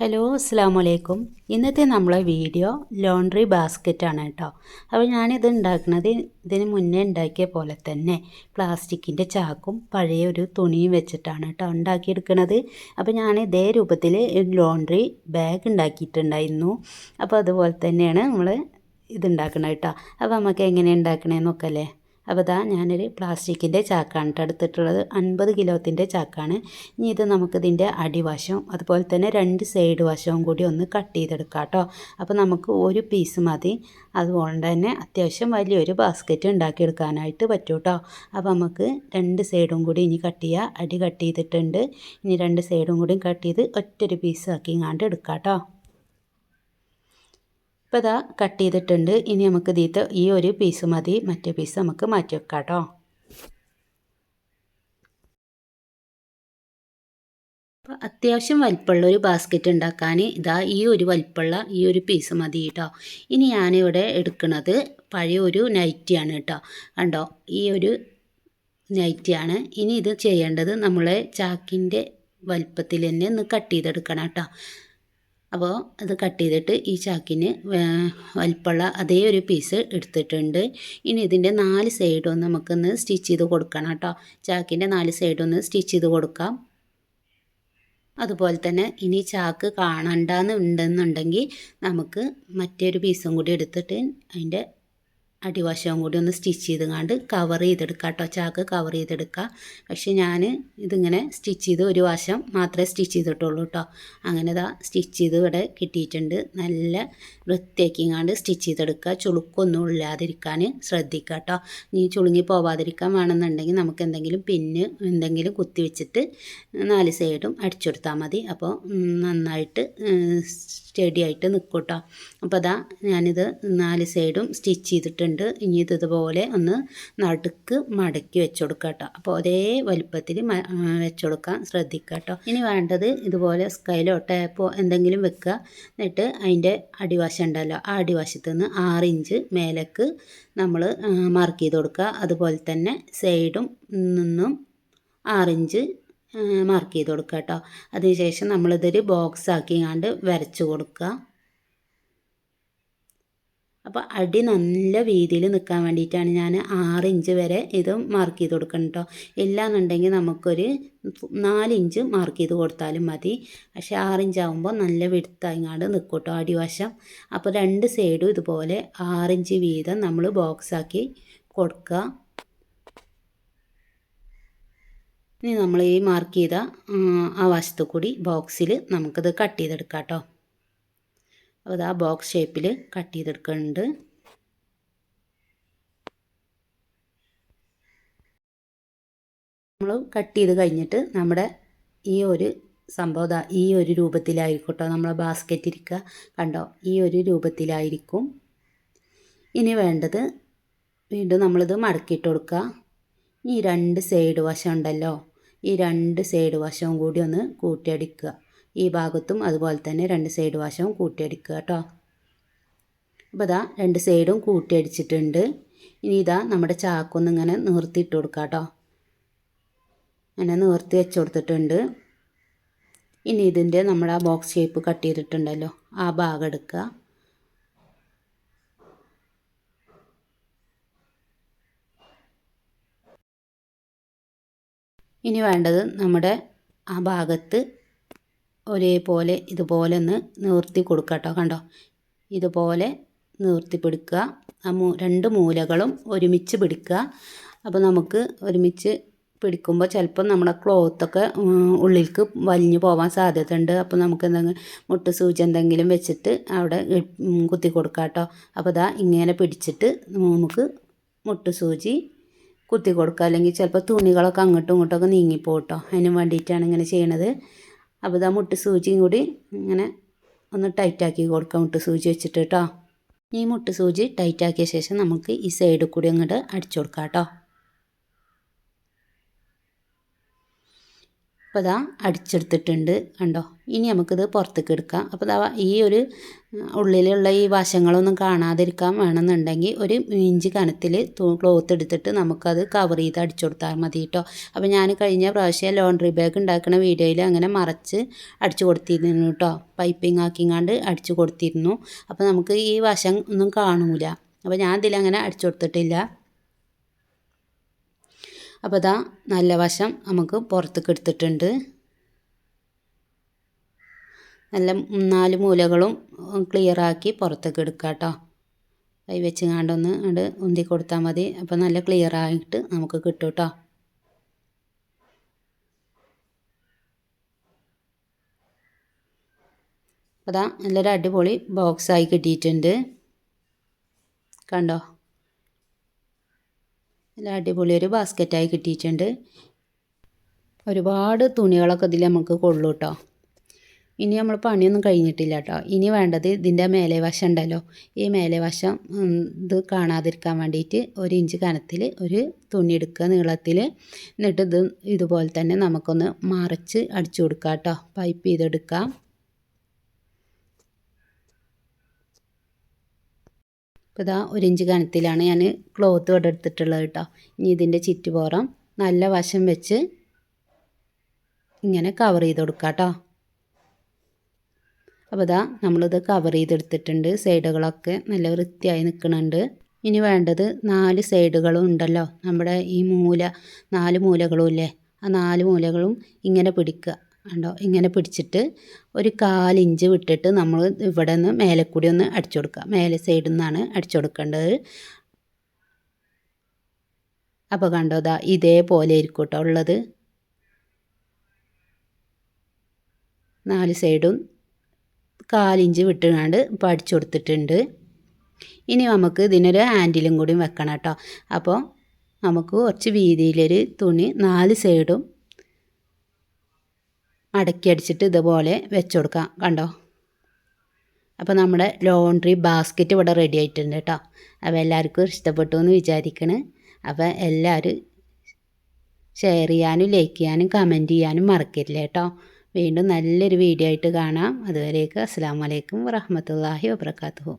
Hello അസ്സാം വലൈക്കും ഇന്നത്തെ നമ്മളെ വീഡിയോ ലോണ്ട്രി ബാസ്ക്കറ്റാണ് കേട്ടോ. അപ്പോൾ ഞാനിത് ഉണ്ടാക്കുന്നത് ഇതിന് മുന്നേ ഉണ്ടാക്കിയ പോലെ തന്നെ പ്ലാസ്റ്റിക്കിന്റെ ചാക്കും പഴയ ഒരു തുണിയും വെച്ചിട്ടാണ് കേട്ടോ ഉണ്ടാക്കിയെടുക്കുന്നത്. അപ്പോൾ ഞാൻ ഇതേ രൂപത്തിൽ ലോണ്ട്രി ബാഗ് ഉണ്ടാക്കിയിട്ടുണ്ടായിരുന്നു. അപ്പോൾ അതുപോലെ തന്നെയാണ് നമ്മൾ ഇത് ഉണ്ടാക്കുന്നത് കേട്ടോ. അപ്പോൾ നമുക്ക് എങ്ങനെ ഉണ്ടാക്കണേന്ന് നോക്കല്ലേ അപ്പോൾ ഇതാ ഞാനൊരു പ്ലാസ്റ്റിക്കിന്റെ ചാക്കാണ് എടുത്തിട്ടുള്ളത്. അൻപത് കിലോത്തിന്റെ ചാക്കാണ്. ഇനി ഇത് നമുക്കിതിന്റെ അടിവശവും അതുപോലെ തന്നെ രണ്ട് സൈഡ് വശവും കൂടി ഒന്ന് കട്ട് ചെയ്തെടുക്കാം കേട്ടോ. അപ്പോൾ നമുക്ക് ഒരു പീസ് മതി. അതുകൊണ്ട് തന്നെ അത്യാവശ്യം വലിയൊരു ബാസ്ക്കറ്റ് ഉണ്ടാക്കിയെടുക്കാനായിട്ട് പറ്റും കേട്ടോ. അപ്പോൾ നമുക്ക് രണ്ട് സൈഡും കൂടി ഇനി കട്ട് ചെയ്യുക. അടി കട്ട് ചെയ്തിട്ടുണ്ട്. ഇനി രണ്ട് സൈഡും കൂടി കട്ട് ചെയ്ത് ഒറ്റൊരു ആക്കി ഇങ്ങാണ്ട് എടുക്കാം കേട്ടോ. ഇപ്പോൾ ഇതാ കട്ട് ചെയ്തിട്ടുണ്ട്. ഇനി നമുക്ക് ഇതിൽ ഈ ഒരു പീസ് മതി. മറ്റേ പീസ് നമുക്ക് മാറ്റി വെക്കാം കേട്ടോ അപ്പോൾ അത്യാവശ്യം വലിപ്പമുള്ള ഒരു ബാസ്ക്കറ്റ് ഉണ്ടാക്കാൻ ഇതാ ഈ ഒരു വലിപ്പമുള്ള ഈ ഒരു പീസ് മതി കേട്ടോ ഇനി ഞാനിവിടെ എടുക്കുന്നത് പഴയ ഒരു നൈറ്റിയാണ് കേട്ടോ കണ്ടോ? ഈ ഒരു നൈറ്റിയാണ് ഇനി ഇത് ചെയ്യേണ്ടത് നമ്മളെ ചാക്കിന്റെ വലിപ്പത്തിൽ തന്നെ ഒന്ന് കട്ട് ചെയ്തെടുക്കണം കേട്ടോ അപ്പോൾ അത് കട്ട് ചെയ്തിട്ട് ഈ ചാക്കിന് വലിപ്പമുള്ള അതേ ഒരു പീസ് എടുത്തിട്ടുണ്ട്. ഇനി ഇതിന്റെ നാല് സൈഡും നമുക്കൊന്ന് സ്റ്റിച്ച് ചെയ്ത് കൊടുക്കണം കേട്ടോ. ചാക്കിന്റെ നാല് സൈഡൊന്ന് സ്റ്റിച്ച് ചെയ്ത് കൊടുക്കാം. അതുപോലെ തന്നെ ഇനി ചാക്ക് കാണണ്ടെന്നുണ്ടെന്നുണ്ടെങ്കിൽ നമുക്ക് മറ്റൊരു പീസും കൂടി എടുത്തിട്ട് അതിന്റെ അടിവശവും കൂടി ഒന്ന് സ്റ്റിച്ച് ചെയ്തുകൊണ്ട് കവർ ചെയ്തെടുക്കുക കേട്ടോ ചാക്ക് കവർ ചെയ്തെടുക്കുക പക്ഷേ ഞാൻ ഇതിങ്ങനെ സ്റ്റിച്ച് ചെയ്ത് ഒരു വശം മാത്രമേ സ്റ്റിച്ച് ചെയ്തിട്ടുള്ളൂ കേട്ടോ അങ്ങനെ ഇതാ സ്റ്റിച്ച് ചെയ്ത് ഇവിടെ കിട്ടിയിട്ടുണ്ട്. നല്ല വൃത്തിയാക്കിങ്ങാണ്ട് സ്റ്റിച്ച് ചെയ്തെടുക്കുക ചുളുക്കൊന്നും ഇല്ലാതിരിക്കാൻ ശ്രദ്ധിക്കുക കേട്ടോ ഇനി ചുളുങ്ങി പോവാതിരിക്കാൻ വേണമെന്നുണ്ടെങ്കിൽ നമുക്ക് എന്തെങ്കിലും പിന്ന് എന്തെങ്കിലും കുത്തി വെച്ചിട്ട് നാല് സൈഡും അടിച്ചെടുത്താൽ മതി. അപ്പോൾ നന്നായിട്ട് സ്റ്റഡി ആയിട്ട് നിൽക്കും കേട്ടോ അപ്പോൾ അതാ ഞാനിത് നാല് സൈഡും സ്റ്റിച്ച് ചെയ്തിട്ടുണ്ട്. ഇനി ഇത് ഇതുപോലെ ഒന്ന് നടുക്ക് മടക്കി വെച്ചുകൊടുക്കുക കേട്ടോ. അപ്പോൾ ഒരേ വലുപ്പത്തിൽ വെച്ചുകൊടുക്കാൻ ശ്രദ്ധിക്കുക കേട്ടോ. ഇനി വേണ്ടത് ഇതുപോലെ സ്കൈലോ ടേപ്പോ എന്തെങ്കിലും വെക്കുക. എന്നിട്ട് അതിന്റെ അടിവശം ഉണ്ടല്ലോ. ആ അടിവശത്ത് നിന്ന് ആറ് ഇഞ്ച് മേലേക്ക് നമ്മൾ മാർക്ക് ചെയ്ത് കൊടുക്കുക. അതുപോലെ തന്നെ സൈഡും നിന്നും ആറിഞ്ച് മാർക്ക് ചെയ്ത് കൊടുക്കുക കേട്ടോ. അതിനുശേഷം നമ്മളിതൊരു ബോക്സ് ആക്കി കണ്ട് വരച്ചു കൊടുക്കുക. അപ്പോൾ അടി നല്ല വീതിയിൽ നിൽക്കാൻ വേണ്ടിയിട്ടാണ് ഞാൻ ആറ് ഇഞ്ച് വരെ ഇത് മാർക്ക് ചെയ്ത് കൊടുക്കണം കേട്ടോ ഇല്ലാന്നുണ്ടെങ്കിൽ നമുക്കൊരു നാല് ഇഞ്ച് മാർക്ക് ചെയ്ത് കൊടുത്താലും മതി. പക്ഷേ ആറ് ഇഞ്ച് ആകുമ്പോൾ നല്ല വെടുത്തായിങ്ങാണ്ട് നിൽക്കും കേട്ടോ അടിവശം. അപ്പോൾ രണ്ട് സൈഡും ഇതുപോലെ ആറിഞ്ച് വീതം നമ്മൾ ബോക്സാക്കി കൊടുക്കുക. ഇനി നമ്മൾ ഈ മാർക്ക് ചെയ്ത ആ വശത്തു കൂടി ബോക്സിൽ നമുക്കിത് കട്ട് ചെയ്തെടുക്കാം കേട്ടോ അപ്പോൾ ആ ബോക്സ് ഷേപ്പിൽ കട്ട് ചെയ്തെടുക്കുന്നുണ്ട്. നമ്മൾ കട്ട് ചെയ്ത് കഴിഞ്ഞിട്ട് നമ്മുടെ ഈ ഒരു സംഭവം ഈ ഒരു രൂപത്തിലായിരിക്കട്ടോ കേട്ടോ നമ്മളെ ബാസ്ക്കറ്റ് ഇരിക്കുക. കണ്ടോ? ഈ ഒരു രൂപത്തിലായിരിക്കും. ഇനി വേണ്ടത് വീണ്ടും നമ്മളിത് മടക്കിയിട്ട് കൊടുക്കുക. ഈ രണ്ട് സൈഡ് വശം ഉണ്ടല്ലോ. ഈ രണ്ട് സൈഡ് വശവും കൂടി ഒന്ന് കൂട്ടിയടിക്കുക ഈ ഭാഗത്തും അതുപോലെ തന്നെ രണ്ട് സൈഡ് വശവും കൂട്ടിയടിക്കുക കേട്ടോ. അപ്പോൾ ഇതാ രണ്ട് സൈഡും കൂട്ടിയടിച്ചിട്ടുണ്ട്. ഇനി ഇതാ നമ്മുടെ ചാക്കൊന്ന് ഇങ്ങനെ നിർത്തിയിട്ട് കൊടുക്കുക കേട്ടോ. അങ്ങനെ നിർത്തി വെച്ച് കൊടുത്തിട്ടുണ്ട്. ഇനി ഇതിന്റെ നമ്മുടെ ആ ബോക്സ് ഷേപ്പ് കട്ട് ചെയ്തിട്ടുണ്ടല്ലോ ആ ഭാഗം എടുക്കുക. ഇനി വേണ്ടത് നമ്മുടെ ആ ഭാഗത്ത് ഒരേപോലെ ഇതുപോലെ ഒന്ന് നിവർത്തി കൊടുക്കുക കേട്ടോ കണ്ടോ? ഇതുപോലെ നിവർത്തി പിടിക്കുക. ആ മൂ രണ്ട് മൂലകളും ഒരുമിച്ച് പിടിക്കുക. അപ്പോൾ നമുക്ക് ഒരുമിച്ച് പിടിക്കുമ്പോൾ ചിലപ്പോൾ നമ്മുടെ ക്ലോത്തൊക്കെ ഉള്ളിലേക്ക് വലിഞ്ഞു പോകാൻ സാധ്യതയുണ്ട്. അപ്പോൾ നമുക്ക് എന്തെങ്കിലും മുട്ട് സൂചി എന്തെങ്കിലും വെച്ചിട്ട് അവിടെ കുത്തി കൊടുക്കാം കേട്ടോ അപ്പോൾ ഇതാ ഇങ്ങനെ പിടിച്ചിട്ട് നമുക്ക് മുട്ട് സൂചി കുത്തി കൊടുക്കുക. അല്ലെങ്കിൽ ചിലപ്പോൾ തുണികളൊക്കെ അങ്ങോട്ടും ഇങ്ങോട്ടൊക്കെ നീങ്ങിപ്പോട്ടോ അതിന് വേണ്ടിയിട്ടാണ് ഇങ്ങനെ ചെയ്യണത്. അപ്പോൾ ഇതാ മുട്ട് സൂചിയും കൂടി ഇങ്ങനെ ഒന്ന് ടൈറ്റാക്കി കൊടുക്കാം മുട്ട് സൂചി വെച്ചിട്ട് കേട്ടോ. ഈ മുട്ട് സൂചി ടൈറ്റാക്കിയ ശേഷം നമുക്ക് ഈ സൈഡിൽ കൂടി അങ്ങോട്ട് അടിച്ചു കൊടുക്കാം കേട്ടോ. അപ്പോൾ ഇതാ അടിച്ചെടുത്തിട്ടുണ്ട് കണ്ടോ? ഇനി നമുക്കിത് പുറത്തേക്ക് എടുക്കാം. അപ്പോൾ ഇതാ ഈ ഒരു ഉള്ളിലുള്ള ഈ വശങ്ങളൊന്നും കാണാതിരിക്കാൻ വേണമെന്നുണ്ടെങ്കിൽ ഒരു ഇഞ്ച് കനത്തിൽ ക്ലോത്ത് എടുത്തിട്ട് നമുക്കത് കവർ ചെയ്ത് അടിച്ചു കൊടുത്താൽ മതി കേട്ടോ. അപ്പോൾ ഞാൻ കഴിഞ്ഞ പ്രാവശ്യം ലോണ്ടറി ബാഗ് ഉണ്ടാക്കുന്ന വീഡിയോയിൽ അങ്ങനെ മറച്ച് അടിച്ചു കൊടുത്തിരുന്നു കേട്ടോ. പൈപ്പിംഗ് ആക്കിങ്ങാണ്ട് അടിച്ചു കൊടുത്തിരുന്നു. അപ്പോൾ നമുക്ക് ഈ വശം ഒന്നും കാണൂല. അപ്പോൾ ഞാൻ ഇതിലങ്ങനെ അടിച്ചു കൊടുത്തിട്ടില്ല. അപ്പോൾ ഇതാ നല്ല വശം നമുക്ക് പുറത്തേക്ക് എടുത്തിട്ടുണ്ട്. നല്ല നാല് മൂലകളും ക്ലിയറാക്കി പുറത്തേക്ക് എടുക്കുക കേട്ടോ. കൈ വെച്ച് കാണ്ടൊന്ന് അത് ഉന്തി കൊടുത്താൽ മതി. അപ്പോൾ നല്ല ക്ലിയറായിട്ട് നമുക്ക് കിട്ടും കേട്ടോ. അപ്പോൾ അതാ നല്ലൊരു അടിപൊളി ബോക്സായി കിട്ടിയിട്ടുണ്ട്. കണ്ടോ? നല്ല അടിപൊളി ഒരു ബാസ്ക്കറ്റായി കിട്ടിയിട്ടുണ്ട്. ഒരുപാട് തുണികളൊക്കെ ഇതിൽ നമുക്ക് കൊള്ളു കേട്ടോ ഇനി നമ്മൾ പണിയൊന്നും കഴിഞ്ഞിട്ടില്ല കേട്ടോ ഇനി വേണ്ടത് ഇതിന്റെ മേലെ വശം ഉണ്ടല്ലോ. ഈ മേലെ വശം ഇത് കാണാതിരിക്കാൻ വേണ്ടിയിട്ട് ഒരു ഇഞ്ച് കനത്തിൽ ഒരു തുണി എടുക്കുക നീളത്തിൽ എന്നിട്ട് ഇത് ഇതുപോലെ തന്നെ നമുക്കൊന്ന് മറിച്ച് അടിച്ചു കൊടുക്കാം കേട്ടോ പൈപ്പ് ചെയ്തെടുക്കാം. ഇപ്പോൾ ഇതാ ഒരു ഇഞ്ച് കനത്തിലാണ് ഞാൻ ക്ലോത്ത് എടുത്തിട്ടുള്ളത് കേട്ടോ ഇനി ഇതിന്റെ ചുറ്റുപോറം നല്ല വശം വെച്ച് ഇങ്ങനെ കവർ ചെയ്ത് കൊടുക്കാം കേട്ടോ അപ്പോൾ ഇതാ നമ്മളിത് കവർ ചെയ്തെടുത്തിട്ടുണ്ട് സൈഡുകളൊക്കെ നല്ല വൃത്തിയായി നിൽക്കുന്നുണ്ട് ഇനി വേണ്ടത് നാല് സൈഡുകളും ഉണ്ടല്ലോ. നമ്മുടെ ഈ മൂല നാല് മൂലകളും ഇല്ലേ ആ നാല് മൂലകളും ഇങ്ങനെ പിടിക്കുക. കണ്ടോ? ഇങ്ങനെ പിടിച്ചിട്ട് ഒരു കാലിഞ്ച് വിട്ടിട്ട് നമ്മൾ ഇവിടെ നിന്ന് മേലെ കൂടി ഒന്ന് അടിച്ചു കൊടുക്കുക. മേലെ സൈഡിൽ നിന്നാണ് അടിച്ചു കൊടുക്കേണ്ടത്. അപ്പോൾ കണ്ടോ ദാ ഇതേപോലെ ആയിരിക്കും കേട്ടോ ഉള്ളത്. നാല് സൈഡും കാലിഞ്ച് വിട്ടുകൊണ്ട് ഇപ്പോൾ അടിച്ചു കൊടുത്തിട്ടുണ്ട്. ഇനി നമുക്ക് ഇതിനൊരു ഹാൻഡിലും കൂടി വെക്കണം കേട്ടോ. അപ്പോൾ നമുക്ക് കുറച്ച് വീതിയിലൊരു തുണി നാല് സൈഡും മടക്കി അടിച്ചിട്ട് ഇതുപോലെ വെച്ച് കൊടുക്കാം കണ്ടോ? അപ്പോൾ നമ്മുടെ ലോണ്ട്രി ബാസ്ക്കറ്റ് ഇവിടെ റെഡി ആയിട്ടുണ്ട് കേട്ടോ അപ്പോൾ എല്ലാവർക്കും ഇഷ്ടപ്പെട്ടു എന്ന് വിചാരിക്കണ്. അപ്പോൾ എല്ലാവരും ഷെയർ ചെയ്യാനും ലൈക്ക് ചെയ്യാനും കമന്റ് ചെയ്യാനും മറക്കരുത് കേട്ടോ വീണ്ടും നല്ലൊരു വീഡിയോ ആയിട്ട് കാണാം. അതുവരേക്ക് അസ്സാം വലൈക്കും വറഹമത്തല്ലാഹി വാബർക്കാത്തു